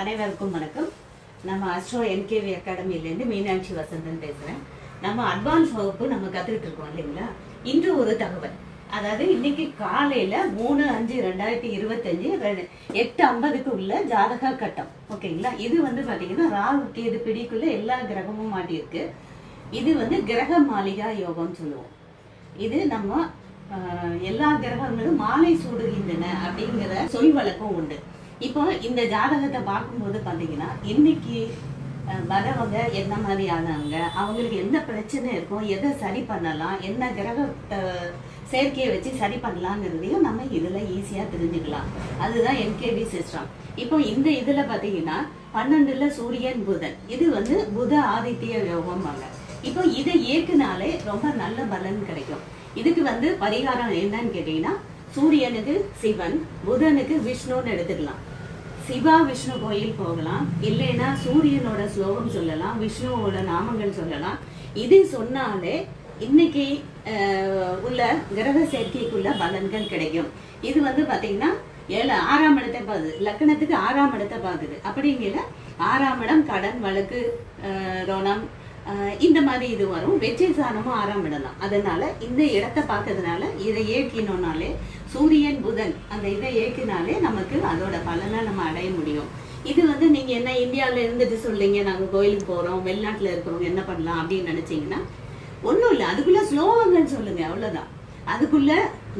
அனைவருக்கும் வணக்கம். நம்ம அஸ்ட்ரோ என்கேவி அகாடமிலேருந்து மீனாட்சி வசந்தன் பேசுகிறேன் நம்ம அட்வான்ஸ் வகுப்பு நம்ம கற்றுக்கிட்டு இருக்கோம் இல்லைங்களா? இன்று ஒரு தகவல். அதாவது இன்னைக்கு காலையில் மூணு அஞ்சு ரெண்டாயிரத்தி இருபத்தஞ்சு எட்டு ஐம்பதுக்கு உள்ள ஜாதக கட்டம். ஓகேங்களா? இது வந்து பார்த்தீங்கன்னா ராகு கேது பிடிக்குள்ள எல்லா கிரகமும் மாட்டியிருக்கு. இது வந்து கிரக மாளிகா யோகம்னு சொல்லுவோம். இது நம்ம எல்லா கிரகங்களும் மாலை சூடுகின்றன அப்படிங்கிற சொல் வழக்கம் உண்டு. இப்போ இந்த ஜாதகத்தை பார்க்கும்போது பார்த்தீங்கன்னா இன்னைக்கு வரவங்க என்ன மாதிரி ஆனாங்க அவங்களுக்கு என்ன பிரச்சனை இருக்கும் எதை சரி பண்ணலாம் என்ன கிரகத்தை செயற்கையை வச்சு சரி பண்ணலாங்கிறதையும் நம்ம இதில் ஈஸியாக தெரிஞ்சுக்கலாம். அதுதான் என்கேவி சிஸ்டம் இப்போ இந்த இதில் பார்த்தீங்கன்னா பன்னெண்டுல சூரியன் புதன். இது வந்து புத ஆதித்ய யோகம்பாங்க இப்போ இதை இயக்குனாலே ரொம்ப நல்ல பலன் கிடைக்கும். இதுக்கு வந்து பரிகாரம் என்னன்னு கேட்டீங்கன்னா சூரியனுக்கு சிவன் புதனுக்கு விஷ்ணுன்னு எடுத்துக்கலாம். சிவா விஷ்ணு கோயில் போகலாம். இல்லைன்னா சூரியனோட ஸ்லோகம் சொல்லலாம் விஷ்ணுவோட நாமங்கள் சொல்லலாம். இது சொன்னாலே இன்னைக்கு உள்ள கிரக சேர்க்கைக்குள்ள பலன்கள் கிடைக்கும். இது வந்து பாத்தீங்கன்னா ஏழு ஆறாம் இடத்தை பாது லக்னத்துக்கு ஆறாம் இடத்தை பார்க்குது அப்படிங்கிற ஆறாம் இடம் கடன் வழக்கு ரோணம் இந்த மாதிரி இது வரும். வெற்றி சாணமும் ஆறாம் இடம் அதனால இந்த இடத்தை பார்த்ததுனால இதை ஏக்கினோம்னாலே சூரியன் புதன் அந்த இதை இயக்கினாலே நமக்கு அதோட பலனை நம்ம அடைய முடியும். இது வந்து நீங்க என்ன இந்தியாவில் இருந்துட்டு சொல்றீங்க நாங்க கோயிலுக்கு போறோம் வெளிநாட்டுல இருக்கிறவங்க என்ன பண்ணலாம் அப்படின்னு நினைச்சீங்கன்னா ஒன்றும் இல்லை. அதுக்குள்ள ஸ்லோகங்கள்னு சொல்லுங்க அவ்வளோதான் அதுக்குள்ள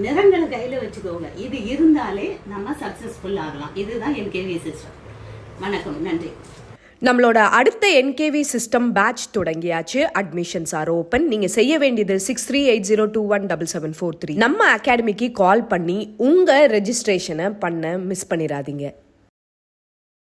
நிறங்களை கையில வச்சுக்கோங்க. இது இருந்தாலே நம்ம சக்சஸ்ஃபுல் ஆகலாம். இதுதான் என் கேவி சிஸ்டம் வணக்கம். நன்றி. நம்மளோட அடுத்த என்கேவி சிஸ்டம் பேட்ச் தொடங்கியாச்சு. அட்மிஷன்ஸ் ஆர் ஓப்பன் நீங்க செய்ய வேண்டியது six three eight zero two one double seven four three நம்ம அகாடமிக்கு கால் பண்ணி உங்க ரெஜிஸ்ட்ரேஷனை பண்ண மிஸ் பண்ணிடாதீங்க